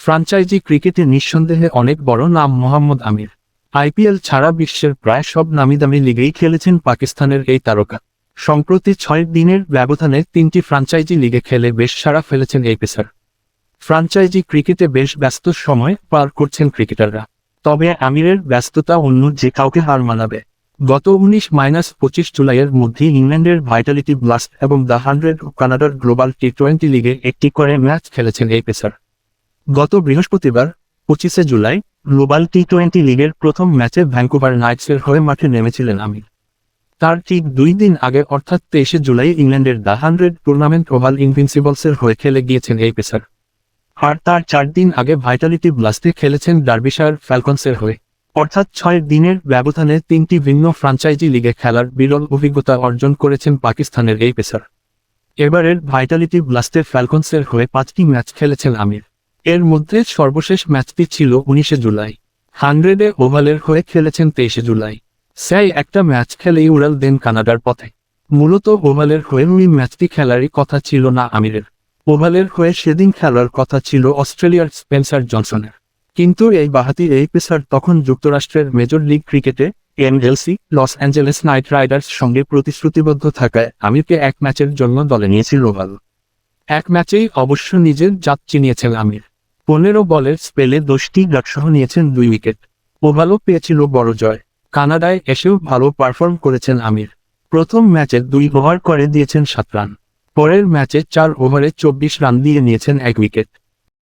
Franchise ক্রিকেটে নিঃসন্দেহে অনেক বড় নাম মোহাম্মদ আমির। আইপিএল ছাড়া বিশ্বের প্রায় সব নামিদামি লিগেই খেলেছেন পাকিস্তানের এই তারকা। সম্প্রতি ছয় দিনের ব্যবধানে তিনটি ফ্রাঞ্চাইজি লিগে খেলে বেশ সাড়া ফেলেছেন এই পেসার। ফ্রাঞ্চাইজি ক্রিকেটে বেশ ব্যস্ত সময় পার করছেন ক্রিকেটাররা। তবে আমিরের ব্যস্ততা অন্য যে কাউকে হার মানাবে। গত উনিশ মাইনাস পঁচিশ জুলাইয়ের মধ্যে ইংল্যান্ডের ভাইটালিটি ব্লাস্ট এবং দ্য হান্ড্রেড কানাডার গ্লোবাল টি টোয়েন্টি লিগে একটি করে ম্যাচ খেলেছেন এই পেসার। গত বৃহস্পতিবার, পঁচিশে জুলাই, গ্লোবাল টি টোয়েন্টি লিগের প্রথম ম্যাচে ভ্যাঙ্কুভার নাইটসের হয়ে মাঠে নেমেছিলেন আমির। তার ঠিক দুই দিন আগে, অর্থাৎ তেইশে জুলাই, ইংল্যান্ডের দ্য হান্ড্রেড টুর্নামেন্ট ওভাল ইনভিনসিবলসের হয়ে খেলে গিয়েছেন এই পেসার। আর তার চার দিন আগে ভাইটালিটি ব্লাস্টে খেলেছেন ডার্বিশায়ার ফ্যালকনসের হয়ে। অর্থাৎ ছয় দিনের ব্যবধানে তিনটি ভিন্ন ফ্রাঞ্চাইজি লিগে খেলার বিরল অভিজ্ঞতা অর্জন করেছেন পাকিস্তানের এই পেসার। এবারের ভাইটালিটি ব্লাস্টে ফ্যালকনসের হয়ে পাঁচটি ম্যাচ খেলেছেন আমির। এর মধ্যে সর্বশেষ ম্যাচটি ছিল উনিশে জুলাই। হান্ড্রেডে ওভালের হয়ে খেলেছেন তেইশে জুলাই। স্যাই একটা ম্যাচ খেলেই উড়াল দেন কানাডার পথে। মূলত ওভালের হয়ে ওই ম্যাচটি খেলারই কথা ছিল না আমিরের। ওভালের হয়ে সেদিন খেলার কথা ছিল অস্ট্রেলিয়ার স্পেন্সার জনসনের। কিন্তু এই বাহাতি এই পেসার তখন যুক্তরাষ্ট্রের মেজর লিগ ক্রিকেটে NLC, Los Angeles Knight Riders সঙ্গে প্রতিশ্রুতিবদ্ধ থাকায় আমিরকে এক ম্যাচের জন্য দলে নিয়েছিল ওভাল। এক ম্যাচেই অবশ্য নিজের জাত চিনিয়েছেন আমির। পনেরো বলের স্পেলে দশটি ডাকসহ নিয়েছেন দুই উইকেট। ওভালও পেয়েছিল বড় জয়। কানাডায় এসেও ভালো পারফর্ম করেছেন আমির। প্রথম ম্যাচে দুই ওভার করে দিয়েছেন সাত রান। পরের ম্যাচে চার ওভারে চব্বিশ রান দিয়ে নিয়েছেন এক উইকেট।